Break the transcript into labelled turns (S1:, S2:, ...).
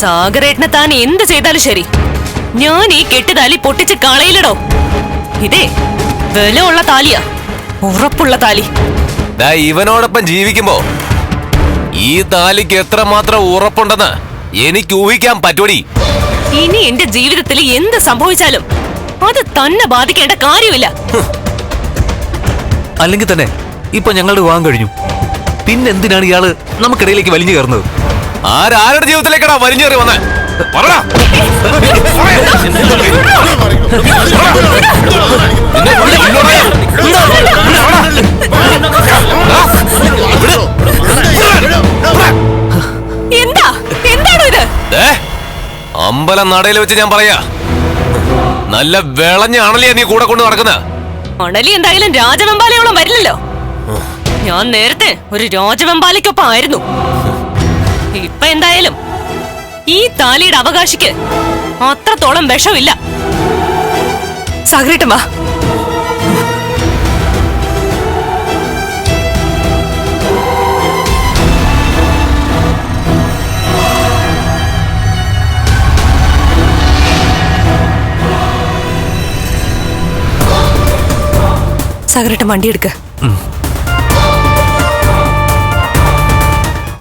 S1: സാഗരേട്ടനെ താൻ എന്ത് ചെയ്താലും ശരി. ഞാൻ ഈ കെട്ടുതാലി പൊട്ടിച്ച് കളയില്ലടോ. ഇതേ വിലയുള്ള താലിയാ. ഉറപ്പുള്ള താലി.
S2: ദാ ഇവനോടൊപ്പം ജീവിക്കുമ്പോ ഈ താലിക്ക് എത്രമാത്രം ഉറപ്പുണ്ടെന്ന് എനിക്ക് ഊഹിക്കാൻ പറ്റൂടി
S1: ഇനി എന്റെ ജീവിതത്തിൽ എന്ത് സംഭവിച്ചാലും അത് തന്നെ ബാധിക്കേണ്ട കാര്യമില്ല.
S3: അല്ലെങ്കിൽ തന്നെ ഇപ്പൊ ഞങ്ങളുടെ വിവാഹം കഴിഞ്ഞു. പിന്നെന്തിനാണ് ഇയാൾ നമുക്കിടയിലേക്ക് വലിഞ്ഞു കയറുന്നത്?
S2: ആരാരുടെ ജീവിതത്തിലേക്കടാ വലിഞ്ഞേറി വന്നേ? പറടാ.
S1: എന്താ? എന്താണോ ഇത്?
S2: ദേ, അമ്പലം നടയിൽ വെച്ച് ഞാൻ പറയാ. നല്ല വിളഞ്ഞ അണലിയാ നീ കൂടെ കൊണ്ട് നടക്കുന്ന.
S1: അണലി എന്തായാലും രാജവെമ്പാലയോളം വരില്ലല്ലോ. ഞാൻ നേരത്തെ ഒരു രാജവെമ്പാലയ്ക്കൊപ്പം ആയിരുന്നു. ഇപ്പൊ എന്തായാലും ഈ താലിയുടെ അവകാശിക്ക് അത്രത്തോളം വിഷമില്ല. സാഗരേട്ടൻ വാ. സാഗരേട്ടൻ വണ്ടി എടുക്ക.